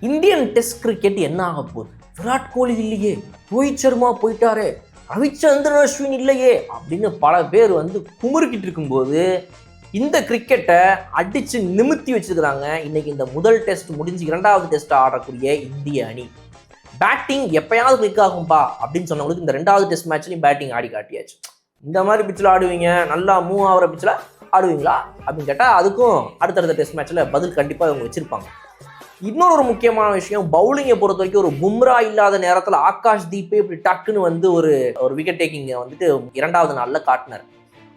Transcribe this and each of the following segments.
Indian test cricket என்ன ஆக போகுது? விராட் கோலி இல்லையே. ரோஹித் சர்மா போயிட்டாரே. ரவிச்சந்திரன் அஸ்வின் இல்லையே. அப்படின்னு பல பேர் வந்து குமுறுக்கிட்டு இருக்கும்போது இந்த கிரிக்கெட்டை அடித்து நிமித்தி வச்சுருக்கிறாங்க. இன்னைக்கு இந்த முதல் டெஸ்ட் முடிஞ்சு இரண்டாவது டெஸ்ட் ஆடக்கூடிய இந்திய அணி. பேட்டிங் எப்பயாவது கிளிக் ஆகும்பா? அப்படின்னு சொன்னவங்களுக்கு இந்த ரெண்டாவது டெஸ்ட் மேட்ச்லையும் பேட்டிங் ஆடி காட்டியாச்சு. இந்த மாதிரி பிச்சில் ஆடுவீங்க. நல்லா மூவ் ஆகிற பிச்சில் ஆடுவீங்களா? அப்படின்னு கேட்டால் அதுக்கும் அடுத்தடுத்த டெஸ்ட் மேட்ச்சில் பதில் கண்டிப்பாக அவங்க வச்சுருப்பாங்க. இன்னொரு ஒரு முக்கியமான விஷயம் பவுலிங்கை பொறுத்த வரைக்கும் ஒரு பும்ரா இல்லாத நேரத்தில் ஆகாஷ் தீப்பே இப்படி டக்குன்னு வந்து ஒரு ஒரு விக்கெட் டேக்கிங்கை வந்துட்டு இரண்டாவது நாளில் காட்டினார்.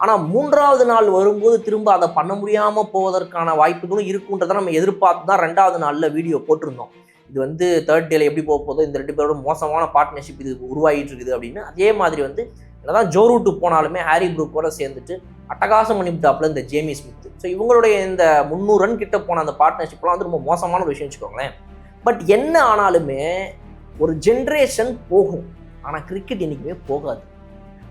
ஆனால் மூன்றாவது நாள் வரும்போது திரும்ப அதை பண்ண முடியாமல் போவதற்கான வாய்ப்புகளும் இருக்குன்றதை நம்ம எதிர்பார்த்து தான் ரெண்டாவது நாளில் வீடியோ போட்டிருந்தோம். இது வந்து தேர்ட் டேல எப்படி போக போதோ இந்த ரெண்டு பேரோட மோசமான பார்ட்னர்ஷிப் இது உருவாகிட்டு இருக்குது அப்படின்னு. அதே மாதிரி வந்து என்னதான் ஜோ ரூட்டு போனாலுமே ஹாரி ப்ரூக்கோட சேர்ந்துட்டு அட்டகாசம் பண்ணிவிட்டாப்புல இந்த ஜேமி ஸ்மித். ஸோ இவங்களுடைய இந்த முந்நூறு ரன் கிட்ட போன அந்த பார்ட்னர்ஷிப்லாம் வந்து ரொம்ப மோசமான ஒரு விஷயம் வச்சுக்கோங்களேன். பட் என்ன ஆனாலுமே ஒரு ஜென்ரேஷன் போகும். ஆனால் கிரிக்கெட் என்றைக்குமே போகாது.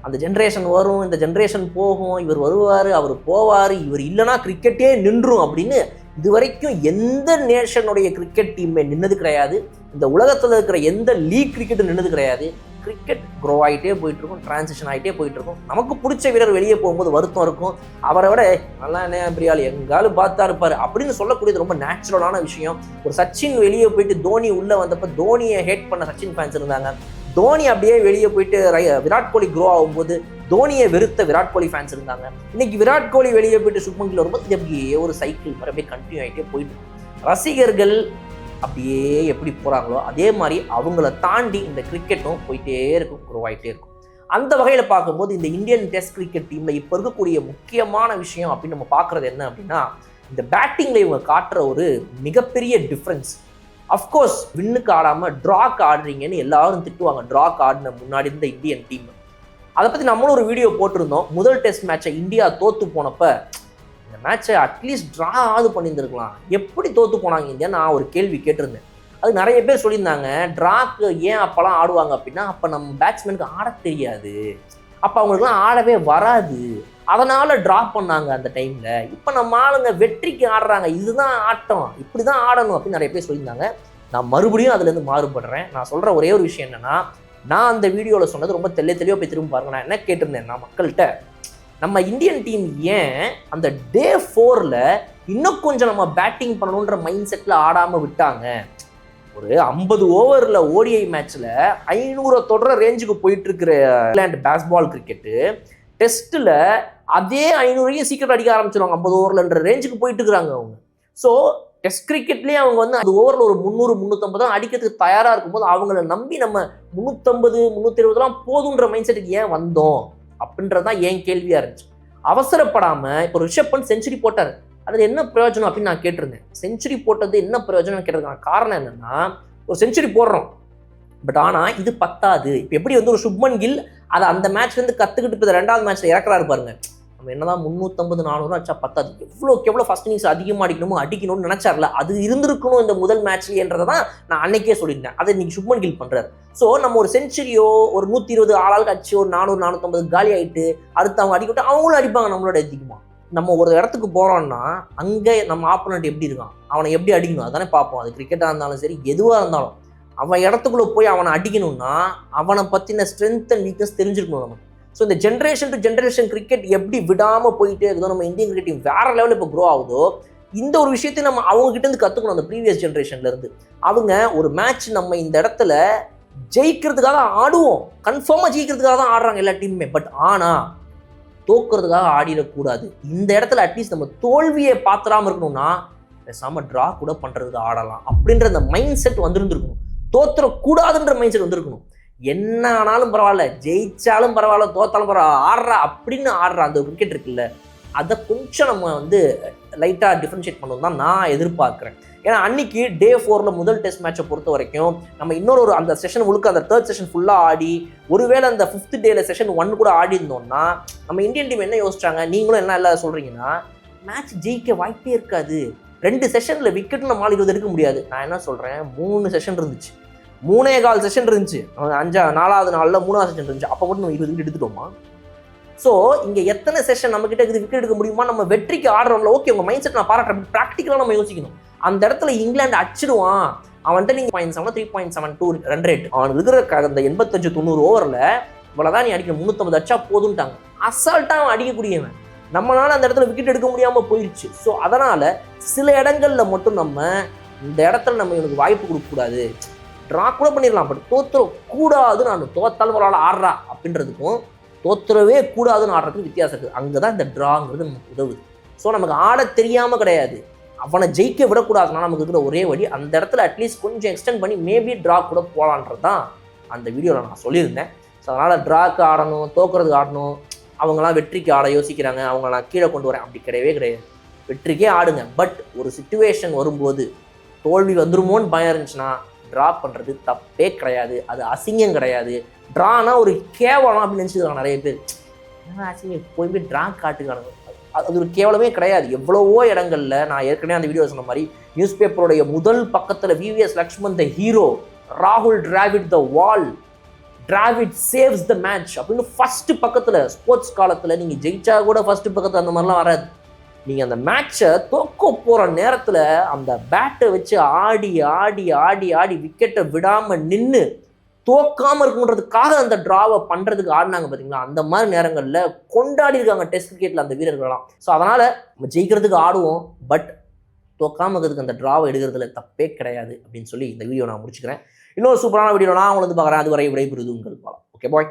அந்த ஜென்ரேஷன் வரும் இந்த ஜென்ரேஷன் போகும் இவர் வருவார் அவர் போவார் இவர் இல்லைன்னா கிரிக்கெட்டே நின்றும் அப்படின்னு இது வரைக்கும் எந்த நேஷனுடைய கிரிக்கெட் டீமே நின்னது கிடையாது. இந்த உலகத்தில் இருக்கிற எந்த லீக் கிரிக்கெட்டும் நின்னது கிடையாது. கிரிக்கெட் க்ரோ ஆகிட்டே போயிட்டுருக்கும் டிரான்சிஷன் ஆகிட்டே போயிட்டு இருக்கும் நமக்கு பிடிச்ச வீரர் வெளியே போகும்போது வருத்தம் இருக்கும். அவரை விட நல்லா என்ன பெரியாள்? எங்காலும் பார்த்தா இருப்பார். அப்படின்னு சொல்லக்கூடியது ரொம்ப நேச்சுரலான விஷயம். ஒரு சச்சின் வெளியே போயிட்டு தோனி உள்ளே வந்தப்போ தோனியை ஹேட் பண்ண சச்சின் ஃபேன்ஸ் இருந்தாங்க. தோனி அப்படியே வெளியே போயிட்டு ரை- விராட் கோலி க்ரோ ஆகும்போது தோனியை வெறுத்த விராட் கோலி ஃபேன்ஸ் இருந்தாங்க. இன்னைக்கு விராட் கோலி வெளியே போயிட்டு சுப்மன் கில் வரும்போது அப்படியே ஒரு சைக்கிள் அப்படியே கண்டினியூ ஆகிட்டே போயிட்டு ரசிகர்கள் அப்படியே எப்படி போகிறாங்களோ அதே மாதிரி அவங்கள தாண்டி இந்த கிரிக்கெட்டும் போயிட்டே இருக்கும் குரோ ஆகிட்டே இருக்கும். அந்த வகையில் பார்க்கும்போது இந்த இந்தியன் டெஸ்ட் கிரிக்கெட் டீமில் இப்போ இருக்கக்கூடிய முக்கியமான விஷயம் அப்படின்னு நம்ம பார்க்குறது என்ன அப்படின்னா இந்த பேட்டிங்கில் இவங்க காட்டுற ஒரு மிகப்பெரிய டிஃப்ரென்ஸ் அஃப்கோர்ஸ் வின்னுக்கு ஆடாமல் ட்ராக்கு ஆடுறீங்கன்னு எல்லாரும் திட்டுவாங்க. ட்ராக் ஆடின முன்னாடி இருந்த இந்தியன் டீம் அதை பற்றி நம்மளும் ஒரு வீடியோ போட்டிருந்தோம். முதல் டெஸ்ட் மேட்சை இந்தியா தோற்று போனப்போ இந்த மேட்சை அட்லீஸ்ட் ட்ரா ஆகுது பண்ணியிருந்திருக்கலாம். எப்படி தோற்று போனாங்க இந்தியா நான் ஒரு கேள்வி கேட்டிருந்தேன். அது நிறைய பேர் சொல்லியிருந்தாங்க ட்ராக்கு ஏன் அப்போல்லாம் ஆடுவாங்க? அப்படின்னா அப்போ நம்ம பேட்ஸ்மேனுக்கு ஆட தெரியாது. அப்போ அவங்களுக்குலாம் ஆடவே வராது. அதனால் ட்ரா பண்ணாங்க அந்த டைமில் இப்போ நம்ம ஆளுங்க வெற்றிக்கு ஆடுறாங்க. இதுதான் ஆட்டம். இப்படி தான் ஆடணும் அப்படின்னு நிறைய பேர் சொல்லியிருந்தாங்க. நான் மறுபடியும் அதுலேருந்து மாறுபடுறேன். நான் சொல்கிற ஒரே ஒரு விஷயம் என்னென்னா நான் அந்த வீடியோவில் சொன்னது ரொம்ப தெளிய தெளிவாக போய் திரும்ப பாருங்க. நான் என்ன கேட்டிருந்தேன் நான் மக்கள்கிட்ட நம்ம இந்தியன் டீம் ஏன் அந்த டே ஃபோரில் இன்னும் கொஞ்சம் நம்ம பேட்டிங் பண்ணணுன்ற மைண்ட் செட்டில் ஆடாமல் விட்டாங்க? ஒரு ஐம்பது ஓவரில் ஓடிஐ மேட்ச்சில் ஐநூறு தொடர ரேஞ்சுக்கு போயிட்டுருக்கிற இங்கிலாந்து பேஸ்பால் கிரிக்கெட்டு டெஸ்ட்டில் அதே ஐநூறையும் சீக்கிரம் அடிக்க ஆரம்பிச்சிருவாங்க. ஐம்பது ஓவர்லன்ற ரேஞ்சுக்கு போயிட்டு இருக்கிறாங்க அவங்க. ஸோ டெஸ்ட் கிரிக்கெட்லேயே அவங்க வந்து அது ஓவரில் ஒரு முந்நூறு முந்நூற்றம்பது தான் அடிக்கிறதுக்கு தயாராக இருக்கும்போது அவங்கள நம்பி நம்ம முந்நூற்றம்பது முந்நூற்றி இருபதுலாம் போதுன்ற மைண்ட் செட்டுக்கு ஏன் வந்தோம்? அப்படின்றது தான் ஏன் கேள்வியாக இருந்துச்சு. அவசரப்படாமல் இப்போ ரிஷப் பண்ட் செஞ்சுரி போட்டார். அதில் என்ன பிரயோஜனம் அப்படின்னு நான் கேட்டிருந்தேன். செஞ்சுரி போட்டது என்ன பிரயோஜனம் கேட்டதுக்கான காரணம் என்னென்னா ஒரு செஞ்சுரி போடுறோம். பட் ஆனால் இது பத்தாது. இப்போ எப்படி வந்து ஒரு சுப்மன் கில் அதை அந்த மேட்ச்லேருந்து கற்றுக்கிட்டு இப்போ ரெண்டாவது மேட்ச்சில் இறக்குறாரு பாருங்கள் நம்ம என்னதான் முந்நூற்றம்பது நானூறு அடிச்சா பத்தாது. எவ்வளோக்கு எவ்வளோ ஃபஸ்ட் இன்னிங்ஸ் அதிகமாக அடிக்கணுமோ அடிக்கணும்னு நினச்சார்ல அது இருந்திருக்கணும் இந்த முதல் மேட்ச்லேன்றதை தான் நான் அன்னைக்கே சொல்லியிருந்தேன். அதை இன்னைக்கு சுப்மன் கில் பண்ணுறாரு ஸோ நம்ம ஒரு செஞ்சுரியோ ஒரு நூற்றி இருபது ஆளாளுக்கு அடிச்சு ஒரு நானூறு நானூற்றம்பது காலி ஆகிட்டு அடுத்து அவங்க அடிக்கிட்டு அவங்களும் அடிப்பாங்க நம்மளோட அதிகமாக நம்ம ஒரு இடத்துக்கு போகிறோம்னா அங்கே நம்ம ஆப்போனண்ட் எப்படி இருக்கான்? அவனை எப்படி அடிக்கணும்? அதானே பார்ப்போம். அது கிரிக்கெட்டாக இருந்தாலும் சரி எதுவாக இருந்தாலும். அவன் இடத்துக்குள்ளே போய் அவனை அடிக்கணும்னா அவனை பற்றின ஸ்ட்ரென்த் அண்ட் வீக்னஸ் தெரிஞ்சிருக்கணும் நமக்கு. ஸோ இந்த ஜென்ரேஷன் டு ஜென்ரேஷன் கிரிக்கெட் எப்படி விடாமல் போயிட்டே இருக்குதோ நம்ம இந்தியன் கிரிக்கெட் டீம் வேற லெவலில் இப்போ க்ரோ ஆகுதோ இந்த ஒரு விஷயத்தையும் நம்ம அவங்ககிட்ட இருந்து கற்றுக்கணும் அந்த ப்ரீவியஸ் ஜென்ரேஷன்லேருந்து அவங்க ஒரு மேட்ச் நம்ம இந்த இடத்துல ஜெயிக்கிறதுக்காக ஆடுவோம். கன்ஃபார்மாக ஜெயிக்கிறதுக்காக தான் ஆடுறாங்க எல்லா டீமுமே பட் ஆனால் தோக்குறதுக்காக ஆடிடக்கூடாது. இந்த இடத்துல அட்லீஸ்ட் நம்ம தோல்வியை பார்த்துடாமல் இருக்கணும்னா பேசாமல் ட்ரா கூட பண்ணுறதுக்கு ஆடலாம். அப்படின்ற அந்த மைண்ட் செட் வந்துருந்துருக்கணும். தோத்துறக்கூடாதுன்ற மைண்ட் செட் வந்திருக்கணும். என்ன ஆனாலும் பரவாயில்ல ஜெயிச்சாலும் பரவாயில்ல தோத்தாலும் பரவாயில்ல ஆடுறா அப்படின்னு ஆடுற. அந்த கிரிக்கெட் இருக்குல்ல அதை கொஞ்சம் நம்ம வந்து லைட்டாக டிஃப்ரென்ஷியேட் பண்ணணும் தான் நான் எதிர்பார்க்குறேன். ஏன்னா அன்னைக்கு டே ஃபோரில் முதல் டெஸ்ட் மேட்சை பொறுத்த வரைக்கும் நம்ம இன்னொரு ஒரு அந்த செஷன் முழுக்க அந்த தேர்ட் செஷன் ஃபுல்லாக ஆடி ஒருவேளை அந்த ஃபிஃப்த் டேல செஷன் ஒன் கூட ஆடி இருந்தோம்னா நம்ம இந்தியன் டீம் என்ன யோசிச்சாங்க? நீங்களும் என்ன எல்லாம் சொல்கிறீங்கன்னா மேட்ச் ஜெயிக்க வாய்ப்பே இருக்காது. ரெண்டு செஷனில் விக்கெட் நம்மளால் இருபது எடுக்க முடியாது. நான் என்ன சொல்கிறேன் மூணு செஷன் இருந்துச்சு. மூணே கால் செஷன் இருந்துச்சு. அஞ்சா நாலாவது நாளில் மூணாவது செஷன் இருந்துச்சு. அப்போ கூட நம்ம இருபது விக்கெட் எடுத்துட்டோமா? ஸோ இங்கே எத்தனை செஷன் நம்ம கிட்ட இருக்குது விக்கெட் எடுக்க முடியுமா? நம்ம வெற்றிக்கு ஆடுறோம்ல ஓகே உங்கள் மைண்ட் செட் நான் பாராட்டுறேன். ப்ராக்டிக்கலாக நம்ம யோசிக்கணும். அந்த இடத்துல இங்கிலாந்து அடிச்சிடுவான் அவன்கிட்ட நீங்கள் point seven three point seven two run rate அவன் இருக்கிற அந்த எண்பத்தஞ்சு தொண்ணூறு ஓவரில் இவ்வளோதான் நீ அடிக்கணும் முந்நூற்றம்பது அடிச்சா போதுன்ட்டாங்க அசால்ட்டாக அவன் அடிக்கக்கூடியவன். நம்மளால அந்த இடத்துல விக்கெட் எடுக்க முடியாமல் போயிடுச்சு ஸோ அதனால் சில இடங்களில் மட்டும் நம்ம இந்த இடத்துல நம்ம இவனுக்கு வாய்ப்பு கொடுக்கக்கூடாது. ட்ரா கூட பண்ணிடலாம் பட் தோத்துற கூடாது நான் தோத்தாலும் ஒரு ஆள் ஆடுறா அப்படின்றதுக்கும் தோத்துறவே கூடாதுன்னு ஆடுறதுக்கு வித்தியாசம் இருக்குது அங்கே தான் இந்த ட்ராங்கிறது நமக்கு உதவுது. ஸோ நமக்கு ஆட தெரியாமல் கிடையாது. அவனை ஜெயிக்க விடக்கூடாதுன்னா நமக்கு இருக்கிற ஒரே வழி அந்த இடத்துல அட்லீஸ்ட் கொஞ்சம் எக்ஸ்டெண்ட் பண்ணி மேபி ட்ரா கூட போகலான்றது தான் அந்த வீடியோவில் நான் சொல்லியிருந்தேன். ஸோ அதனால் ட்ராக்கு ஆடணும் தோக்குறதுக்கு ஆடணும். அவங்களாம் வெற்றிக்கு ஆட யோசிக்கிறாங்க. அவங்கள நான் கீழே கொண்டு வரேன். அப்படி கிடையவே கிடையாது. வெற்றிக்கே ஆடுங்க. பட் ஒரு சுச்சுவேஷன் வரும்போது தோல்வி வந்துருமோன்னு பயம் இருந்துச்சுன்னா ட்ரா பண்ணுறது தப்பே கிடையாது. அது அசிங்கம் கிடையாது. ட்ரானா ஒரு கேவலம் அப்படின்னு நினச்சிருக்காங்க நிறைய பேர். என்ன அசிங்கம்? போய் போய் ட்ரா காட்டுக்கானுங்க அது ஒரு கேவலமே கிடையாது. எவ்வளவோ இடங்களில் நான் ஏற்கனவே அந்த வீடியோ சொன்ன மாதிரி நியூஸ் பேப்பருடைய முதல் பக்கத்தில் விவிஎஸ் லக்ஷ்மன் த ஹீரோ ராகுல் Dravid the wall Dravid saves the match அப்படின்னு ஃபஸ்ட்டு பக்கத்தில் ஸ்போர்ட்ஸ் காலத்தில் நீங்கள் ஜெயிச்சா கூட ஃபஸ்ட்டு பக்கத்தில் அந்த மாதிரிலாம் வராது. நீங்கள் அந்த மேட்சை தோக்க போகிற நேரத்தில் அந்த பேட்டை வச்சு ஆடி ஆடி ஆடி ஆடி விக்கெட்டை விடாமல் நின்று தோக்காமல் இருக்குன்றதுக்காக அந்த ட்ராவை பண்ணுறதுக்கு ஆடினாங்க பார்த்தீங்களா அந்த மாதிரி நேரங்களில் கொண்டாடி இருக்காங்க டெஸ்ட் கிரிக்கெட்டில் அந்த வீரர்கள்லாம். ஸோ அதனால் நம்ம ஜெயிக்கிறதுக்கு ஆடுவோம். பட் தோக்காமல் இருக்கிறதுக்கு அந்த ட்ராவை எடுக்கிறதுல தப்பே கிடையாது அப்படின்னு சொல்லி இந்த வீடியோ நான் முடிச்சுக்கிறேன். இன்னொரு சூப்பரான வீடியோ நான் உங்களுக்கு வந்து பார்க்குறேன். அதுவரை விடைபெறுது உங்கள் பாலம் ஓகே பாய்